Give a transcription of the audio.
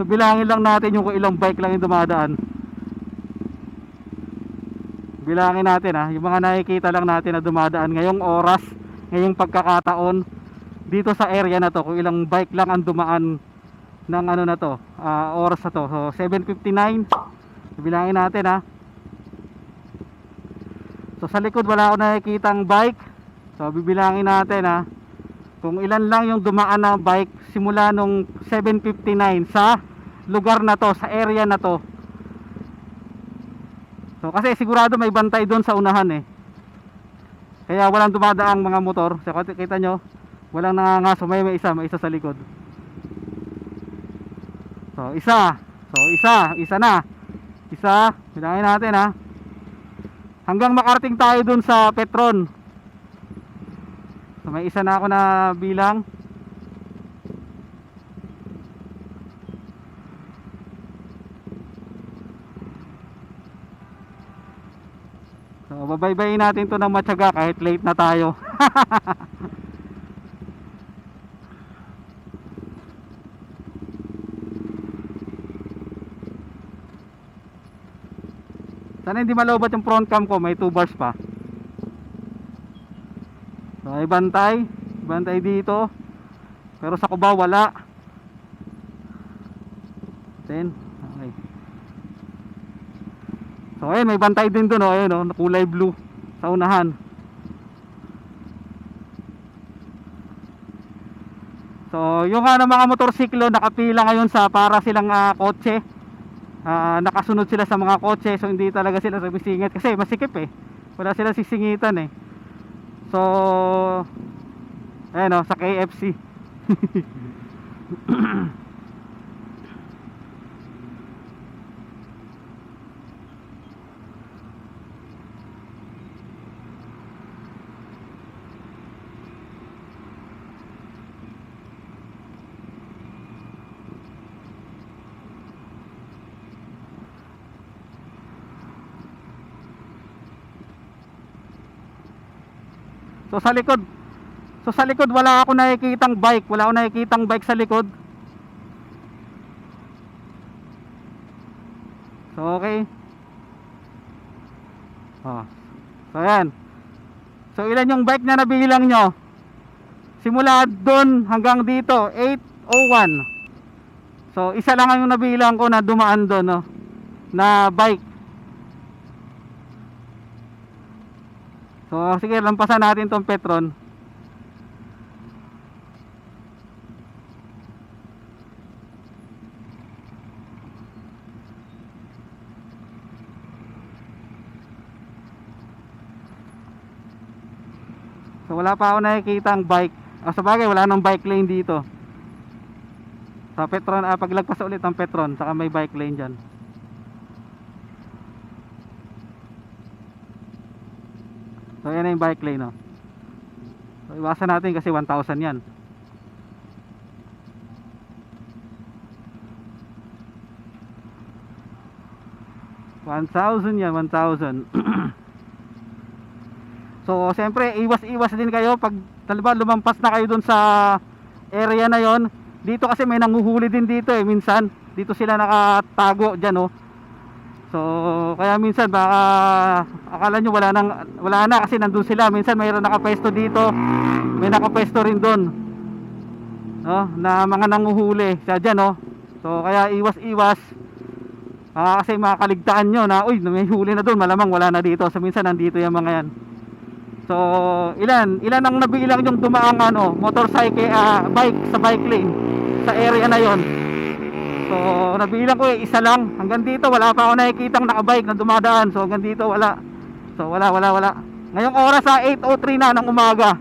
So bilangin lang natin yung ilang bike lang yung dumadaan. Bilangin natin ha, yung mga nakikita lang natin na dumadaan ngayong oras, ngayong pagkakataon dito sa area na to kung ilang bike lang ang dumaan ng ano na to, ah, oras na to. So 7:59. Bilangin natin ha. So sa likod wala ako nakikitang bike. So bibilangin natin ha. Kung ilan lang yung dumaan na bike simula nung 7:59 sa lugar na to, sa area na to. So kasi sigurado may bantay doon sa unahan eh. Kaya walang dumadaang mga motor. So kita nyo, walang nangangaso. May may isa, may isa sa likod. So isa. So isa, isa na. Isa, bilangin natin ha. Hanggang makarating tayo dun sa Petron. So may isa na ako na bilang. So babaybayin natin to ng matyaga kahit late na tayo. Sana hindi malobot yung front cam ko, may 2 bars pa. So ay bantay, dito. Pero sa Cubao wala. Then. So ayun, may bantay din doon oh, ayun oh, kulay blue sa unahan. So, yung ano mga motorsiklo nakapila ngayon sa para silang ah, kotse. Ah, nakasunod sila sa mga kotse so hindi talaga sila sumisingit kasi masikip eh. Wala sila sisingitan eh. So, ayun oh, sa KFC. So sa likod So sa likod wala ako nakikitang bike, wala ako nakikitang bike sa likod. So okay. Oh. So ayan. So ilan yung bike na nabilang nyo? Simula doon hanggang dito, 801. So isa lang ang yung nabilang ko na dumaan doon, no? Na bike. So sige, lampasan natin tong Petron. So wala pa ako nakikita ang bike. Ah, sa bagay, wala nang bike lane dito. Sa Petron, ah, paglagpas ulit ang Petron, saka may bike lane dyan. So yan na yung bike lane, no. So iwasan natin kasi 1,000 yan. One thousand yan, 1,000. So, siyempre, iwas-iwas din kayo pag taliban lumampas na kayo dun sa area na yon. Dito kasi may nanguhuli din dito eh, minsan. Dito sila nakatago diyan oh. So, kaya minsan baka akala nyo wala nang wala na kasi nandun sila. Minsan mayroon nakapesto dito. May nakapesto rin doon. No, na mga nanguhuli sa diyan oh. So, kaya iwas-iwas. Ah, kasi makakaligtaan nyo na, uy, may huli na doon, malamang wala na dito. So, minsan nandito yung mga yan. So, ilan? Ilan ang nabilang yung dumaang ano, motorcycle, ah, bike sa bike lane sa area na yon. So, nabilang ko eh, isa lang. Hanggang dito wala pa ako nakikitang nakabike na dumadaan. So, hanggang dito wala. So, wala, wala, wala. Ngayong oras sa 8:03 na ng umaga.